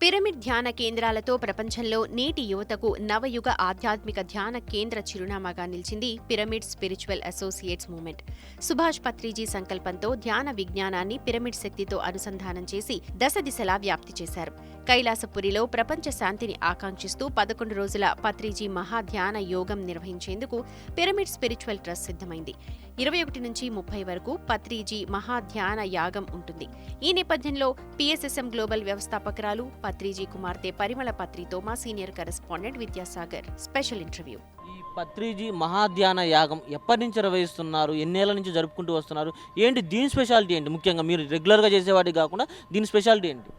Pyramid ధ్యాన కేంద్రాలతో ప్రపంచంలో నేటి యువతకు నవయుగ ఆధ్యాత్మిక ధ్యాన కేంద్ర చిరునామాగా నిలిచింది pyramid spiritual associates movement. Subhash Patriji సంకల్పంతో ధ్యాన విజ్ఞానాన్ని పిరమిడ్ శక్తితో అనుసంధానం చేసి దశ దిశలా వ్యాప్తి చేశారు. కైలాసపురిలో ప్రపంచ శాంతిని ఆకాంక్షిస్తూ పదకొండు రోజుల పత్రిజీ మహాధ్యాన యోగం నిర్వహించేందుకు పిరమిడ్ స్పిరిచువల్ ట్రస్ట్ సిద్ధమైంది. ఇరవై ఒకటి నుంచి ముప్పై వరకు పత్రిజీ మహాధ్యాన యాగం ఉంటుంది. ఈ నేపథ్యంలో పిఎస్ఎస్ఎం గ్లోబల్ వ్యవస్థాపకురాలు పత్రిజీ కుమార్తె పరిమళ పత్రితో మా senior correspondent Vidyasagar special interview. ఈ పత్రిజీ మహాధ్యాన యాగం ఎప్పటి నుంచి నిర్వహిస్తున్నారు? ఎన్నేళ్ళ నుంచి జరుపుకుంటూ వస్తున్నారు? ఏంటి దీని స్పెషాలిటీ ఏంటి? ముఖ్యంగా మీరు రెగ్యులర్గా చేసేవాటి కాకుండా దీని స్పెషాలిటీ ఏంటి?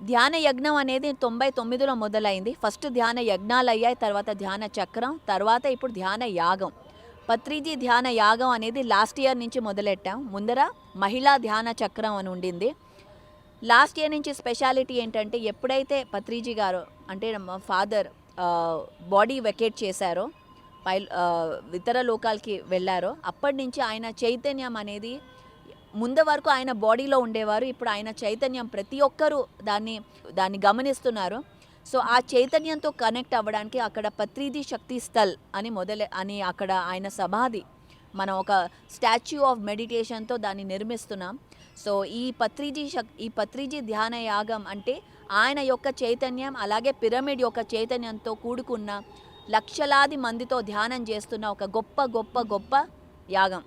ధ్యాన యజ్ఞం అనేది తొంభై తొమ్మిదిలో మొదలైంది. ఫస్ట్ ధ్యాన యజ్ఞాలు అయ్యాయి తర్వాత ధ్యాన చక్రం తర్వాత ఇప్పుడు ధ్యాన యాగం. పత్రిజీ ధ్యాన యాగం అనేది లాస్ట్ ఇయర్ నుంచి మొదలెట్టాం. ముందర మహిళా ధ్యాన చక్రం అని ఉండింది. లాస్ట్ ఇయర్ నుంచి స్పెషాలిటీ ఏంటంటే ఎప్పుడైతే పత్రిజీ గారు అంటే మా ఫాదర్ బాడీ వెకేట్ చేశారో పై ఇతర లోకాలకి వెళ్ళారో అప్పటి నుంచి ఆయన చైతన్యం అనేది ముందు వరకు ఆయన బాడీలో ఉండేవారు. ఇప్పుడు ఆయన చైతన్యం ప్రతి ఒక్కరూ దాన్ని దాన్ని గమనిస్తున్నారు. సో ఆ చైతన్యంతో కనెక్ట్ అవ్వడానికి అక్కడ పత్రిది శక్తి స్థల్ అని మొదలే అని అక్కడ ఆయన సమాధి. మనం ఒక స్టాచ్యూ ఆఫ్ మెడిటేషన్తో దాన్ని నిర్మిస్తున్నాం. సో ఈ పత్రిజీ శక్ ఈ పత్రిజీ ధ్యాన యాగం అంటే ఆయన యొక్క చైతన్యం అలాగే పిరమిడ్ యొక్క చైతన్యంతో కూడుకున్న లక్షలాది మందితో ధ్యానం చేస్తున్న ఒక గొప్ప గొప్ప గొప్ప యాగం.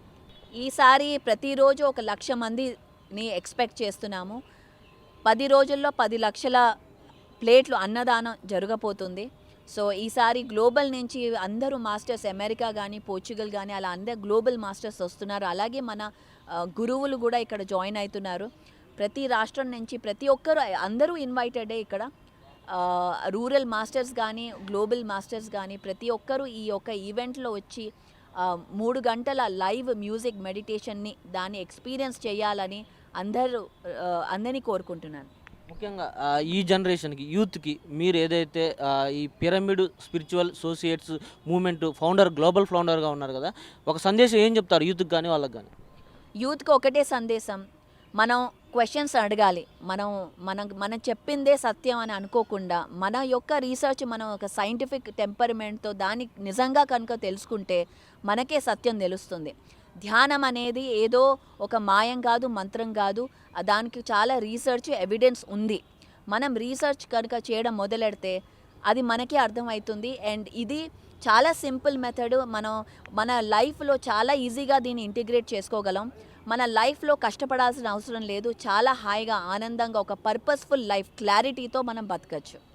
ఈసారి ప్రతిరోజు ఒక లక్ష మందిని ఎక్స్పెక్ట్ చేస్తున్నాము. పది రోజుల్లో పది లక్షల ప్లేట్లు అన్నదానం జరగబోతుంది. సో ఈసారి గ్లోబల్ నుంచి అందరూ మాస్టర్స్ అమెరికా కానీ పోర్చుగల్ కానీ అలా అందరు గ్లోబల్ మాస్టర్స్ వస్తున్నారు. అలాగే మన గురువులు కూడా ఇక్కడ జాయిన్ అవుతున్నారు. ప్రతి రాష్ట్రం నుంచి ప్రతి ఒక్కరు అందరూ ఇన్వైటెడే ఇక్కడ. రూరల్ మాస్టర్స్ కానీ గ్లోబల్ మాస్టర్స్ కానీ ప్రతి ఒక్కరూ ఈ యొక్క ఈవెంట్లో వచ్చి మూడు గంటల లైవ్ మ్యూజిక్ మెడిటేషన్ని దాన్ని ఎక్స్పీరియన్స్ చేయాలని అందరూ అందరినీ కోరుకుంటున్నాను ముఖ్యంగా ఈ జనరేషన్కి యూత్కి మీరు ఏదైతే ఈ pyramid spiritual associates movement founder global ఫౌండర్గా ఉన్నారు కదా ఒక సందేశం ఏం చెప్తారు యూత్కి కానీ వాళ్ళకి కానీ యూత్కి ఒకటే సందేశం. మనం క్వశ్చన్స్ అడగాలి. మనం మనం మనం చెప్పిందే సత్యం అని అనుకోకుండా మన యొక్క రీసెర్చ్ మనం ఒక సైంటిఫిక్ టెంపర్మెంట్తో దాన్ని నిజంగా కనుక తెలుసుకుంటే మనకే సత్యం తెలుస్తుంది. ధ్యానం అనేది ఏదో ఒక మాయం కాదు మంత్రం కాదు. దానికి చాలా రీసెర్చ్ ఎవిడెన్స్ ఉంది. మనం రీసెర్చ్ కనుక చేయడం మొదలెడితే అది మనకే అర్థమవుతుంది. అండ్ ఇది చాలా సింపుల్ మెథడ్. మనం మన లైఫ్లో చాలా ఈజీగా దీన్ని ఇంటిగ్రేట్ చేసుకోగలం. మన లైఫ్లో కష్టపడాల్సిన అవసరం లేదు. చాలా హాయిగా ఆనందంగా ఒక పర్పస్ఫుల్ లైఫ్ క్లారిటీతో మనం బతకచ్చు.